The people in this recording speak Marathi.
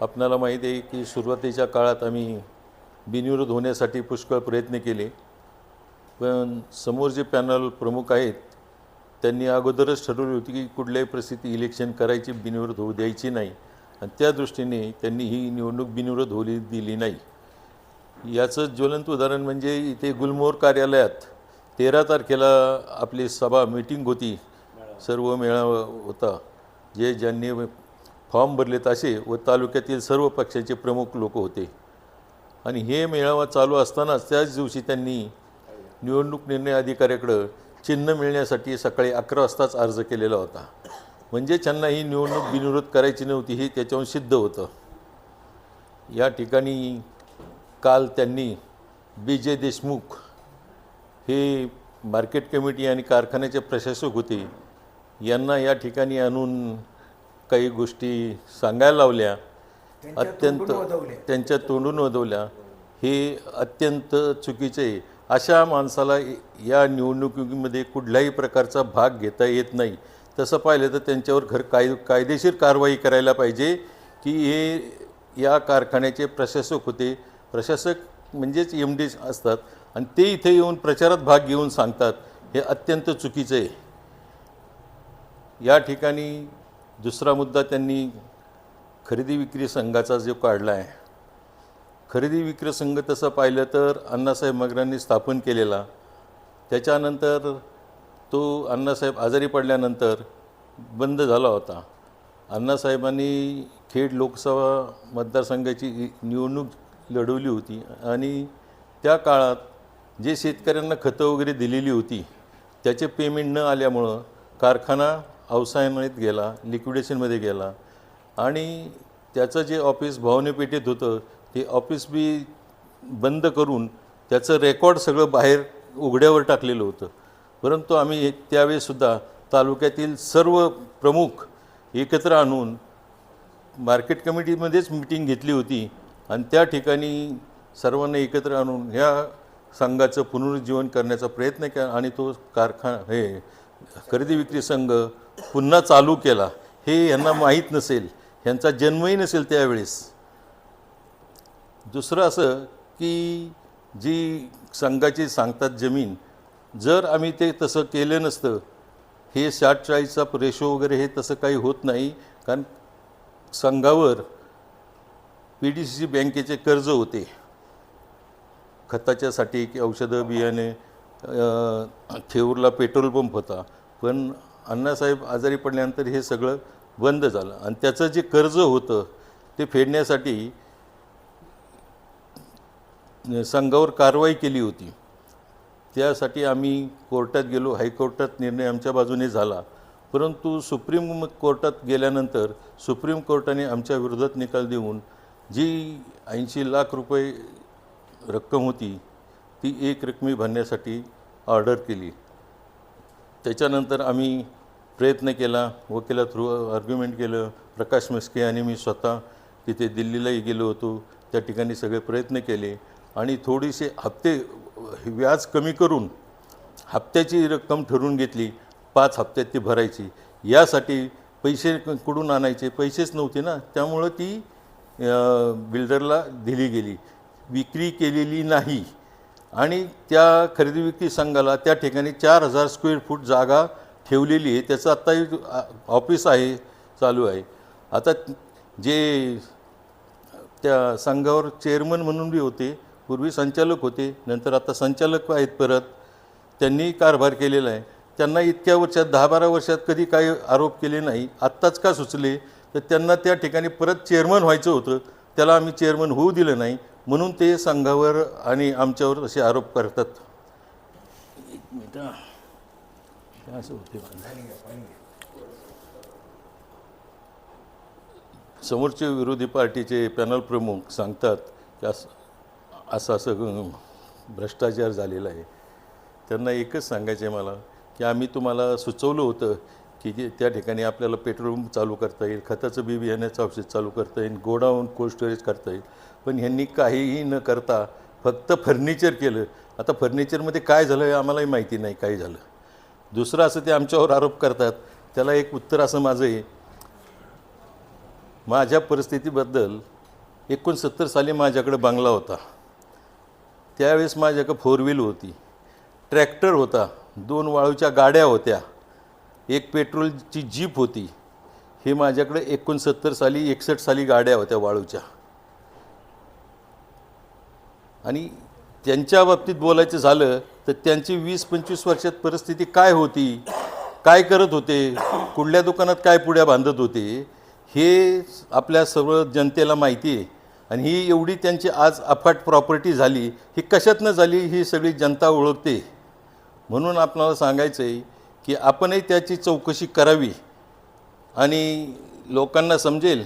आपणाला माहीत आहे की सुरुवातीच्या काळात आम्ही बिनविरोध होण्यासाठी पुष्कळ प्रयत्न केले. पण समोर जे पॅनल प्रमुख आहेत त्यांनी अगोदरच ठरवली होती की कुठल्याही परिस्थिती इलेक्शन करायची बिनविरोध होऊ द्यायची नाही. आणि त्या दृष्टीने त्यांनी ही निवडणूक बिनविरोध होली दिली नाही. याचं ज्वलंत उदाहरण म्हणजे इथे गुलमोहर कार्यालयात तेरा तारखेला आपली सभा मीटिंग होती. सर्व मेळावा होता. जे ज्यांनी फॉर्म भरलेत असे व तालुक्यातील सर्व पक्षाचे प्रमुख लोक होते. आणि हे मेळावा चालू असतानाच त्याच दिवशी त्यांनी निवडणूक निर्णय अधिकाऱ्याकडं चिन्ह मिळण्यासाठी सकाळी अकरा वाजताच अर्ज केलेला होता. म्हणजे त्यांना ही निवडणूक बिनविरोध करायची नव्हती हे त्याच्याहून सिद्ध होतं. या ठिकाणी काल त्यांनी बी जे देशमुख हे मार्केट कमिटी आणि कारखान्याचे प्रशासक होते यांना या ठिकाणी आणून काही गोष्टी सांगायला लावल्या अत्यंत त्यांच्या तोंडून वधवल्या. हे अत्यंत चुकीचे आहे. अशा माणसाला या निवडणुकीमध्ये कुठल्याही प्रकारचा भाग घेता येत नाही. तसं पाहिलं तर त्यांच्यावर घर काय कायदेशीर कारवाई करायला पाहिजे की हे या कारखान्याचे प्रशासक होते. प्रशासक म्हणजेच एम डी असतात आणि ते इथे येऊन प्रचारात भाग घेऊन सांगतात. हे अत्यंत चुकीचं आहे. या ठिकाणी दुसरा मुद्दा त्यांनी खरेदी विक्री संघाचा जो काढला आहे खरेदी विक्री संघ तसं पाहिलं तर अण्णासाहेब मगरांनी स्थापन केलेला. त्याच्यानंतर तो अण्णासाहेब आजारी पडल्यानंतर बंद झाला होता. अण्णासाहेबांनी खेड लोकसभा मतदारसंघाची निवडणूक लढवली होती आणि त्या काळात जे शेतकऱ्यांना खतं वगैरे दिलेली होती त्याचे पेमेंट न आल्यामुळं कारखाना अवसायात गेला लिक्विडेशनमध्ये गेला. आणि त्याचं जे ऑफिस भावनेपेठेत होतं ते ऑफिस बी बंद करून त्याचं रेकॉर्ड सगळं बाहेर उघड्यावर टाकलेलं होतं. परंतु आम्ही त्यावेळीसुद्धा तालुक्यातील सर्व प्रमुख एकत्र आणून मार्केट कमिटीमध्येच मिटिंग घेतली होती. आणि त्या ठिकाणी सर्वांना एकत्र आणून ह्या संघाचं पुनरुज्जीवन करण्याचा प्रयत्न केला आणि तो कारखाना हे खरेदी विक्री संघ पुन्हा चालू केला हे यांना माहीत नसेल. यांचा जन्मही नसेल त्यावेळेस. दुसरं असं की जी संघाची सांगतात जमीन जर आम्ही ते तसं केलं नसतं हे साठ चाळीसचा रेशो वगैरे हे तसं काही होत नाही कारण संघावर पी डी सी सी बँकेचे कर्ज होते. खताच्यासाठी की औषधं बियाणे थेऊरला पेट्रोल पंप होता. पण अण्णासाहेब आजारी पडल्यानंतर हे सगळं बंद झालं. आणि त्याचं जे कर्ज होतं ते फेडण्यासाठी संघावर कारवाई केली होती. त्यासाठी आम्ही कोर्टात गेलो. हायकोर्टात निर्णय आमच्या बाजूने झाला. परंतु सुप्रीम कोर्टात गेल्यानंतर सुप्रीम कोर्टाने आमच्या विरोधात निकाल देऊन जी ऐंशी लाख रुपये रक्कम होती ती एक रकमी भरण्यासाठी ऑर्डर केली. त्याच्यानंतर आम्ही प्रयत्न केला वकिला थ्रू आर्ग्युमेंट केलं प्रकाश मस्के आणि मी स्वतः तिथे दिल्लीलाही गेलो होतो. त्या ठिकाणी सगळे प्रयत्न केले आणि थोडीसे हप्ते व्याज कमी करून हप्त्याची रक्कम ठरवून घेतली. पाच हप्त्यात ती भरायची. यासाठी पैसे कुठून आणायचे? पैसेच नव्हते ना. त्यामुळं ती बिल्डरला दिली गेली. विक्री केलेली नाही. आणि त्या खरेदी विक्री संघाला त्या ठिकाणी चार हजार स्क्वेअर फूट जागा ठेवलेली आहे. त्याचं आत्ताही ऑफिस आहे चालू आहे. आता जे त्या संघावर चेअरमन म्हणून बी होते पूर्वी संचालक होते नंतर आता संचालक आहेत परत. त्यांनी कारभार केलेला आहे. त्यांना इतक्या वर्षात दहा बारा वर्षात कधी काही आरोप केले नाही. आत्ताच का सुचले? तर त्यांना त्या ठिकाणी परत चेअरमन व्हायचं होतं. त्याला आम्ही चेअरमन होऊ दिलं नाही. म्हणून ते संघावर आणि आमच्यावर असे आरोप करतात. एक मिनिट असं होते समोरचे विरोधी पार्टीचे पॅनल प्रमुख सांगतात की असं असं असं भ्रष्टाचार झालेला आहे. त्यांना एकच सांगायचं आहे मला की आम्ही तुम्हाला सुचवलं होतं की जे त्या ठिकाणी आपल्याला पेट्रोल पंप चालू करता येईल खताचं बी बियाण्याचं औषध चालू करता येईल गोडाऊन कोल्ड स्टोरेज करता येईल. पण ह्यांनी काहीही न करता फक्त फर्निचर केलं. आता फर्निचरमध्ये काय झालं हे आम्हालाही माहिती नाही काय झालं. दुसरं असं ते आमच्यावर आरोप करतात. त्याला एक उत्तर असं माझं आहे. माझ्या परिस्थितीबद्दल एकोणसत्तर साली माझ्याकडे बंगला होता. त्यावेळेस माझ्याकडे फोर व्हील होती. ट्रॅक्टर होता. दोन वाळूच्या गाड्या होत्या. एक पेट्रोलची जीप होती. हे माझ्याकडे एकोणसत्तर साली एकसष्ट साली गाड्या होत्या वाळूच्या. आणि त्यांच्या बाबतीत बोलायचं झालं तर त्यांची वीस पंचवीस वर्षात परिस्थिती काय होती काय करत होते कुठल्या दुकानात काय पुड्या बांधत होते हे आपल्या सर्व जनतेला माहिती आहे. आणि ही एवढी त्यांची आज अफाट प्रॉपर्टी झाली ही कशातनं झाली ही सगळी जनता ओळखते. म्हणून आपल्याला सांगायचं आहे की आपणही त्याची चौकशी करावी आणि लोकांना समजेल